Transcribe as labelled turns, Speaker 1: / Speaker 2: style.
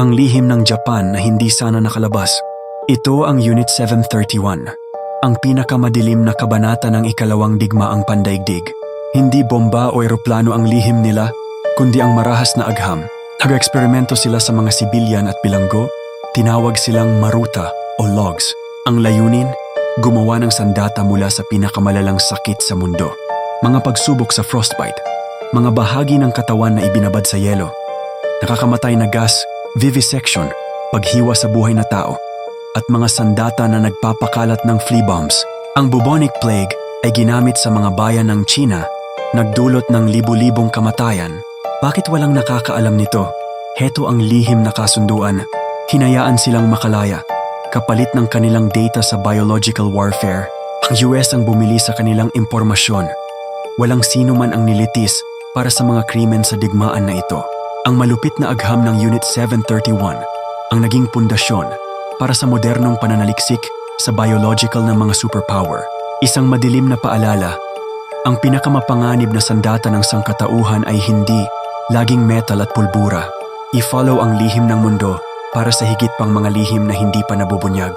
Speaker 1: Ang lihim ng Japan na hindi sana nakalabas. Ito ang Unit 731, ang pinakamadilim na kabanata ng ikalawang digmaang pandaigdig. Hindi bomba o eroplano ang lihim nila, kundi ang marahas na agham. Nag-eksperimento sila sa mga sibilyan at bilanggo, tinawag silang maruta o logs. Ang layunin, gumawa ng sandata mula sa pinakamalalang sakit sa mundo. Mga pagsubok sa frostbite, mga bahagi ng katawan na ibinabad sa yelo, nakakamatay na gas, vivisection, paghiwa sa buhay na tao, at mga sandata na nagpapakalat ng flea bombs. Ang bubonic plague ay ginamit sa mga bayan ng China, nagdulot ng libu-libong kamatayan. Bakit walang nakakaalam nito? Heto ang lihim na kasunduan. Hinayaan silang makalaya, kapalit ng kanilang data sa biological warfare. Ang US ang bumili sa kanilang impormasyon. Walang sino man ang nilitis para sa mga krimen sa digmaan na ito. Ang malupit na agham ng Unit 731 ang naging pundasyon para sa modernong pananaliksik sa biological ng mga superpower. Isang madilim na paalala, ang pinakamapanganib na sandata ng sangkatauhan ay hindi laging metal at pulbura. I-follow ang lihim ng mundo para sa higit pang mga lihim na hindi pa nabubunyag.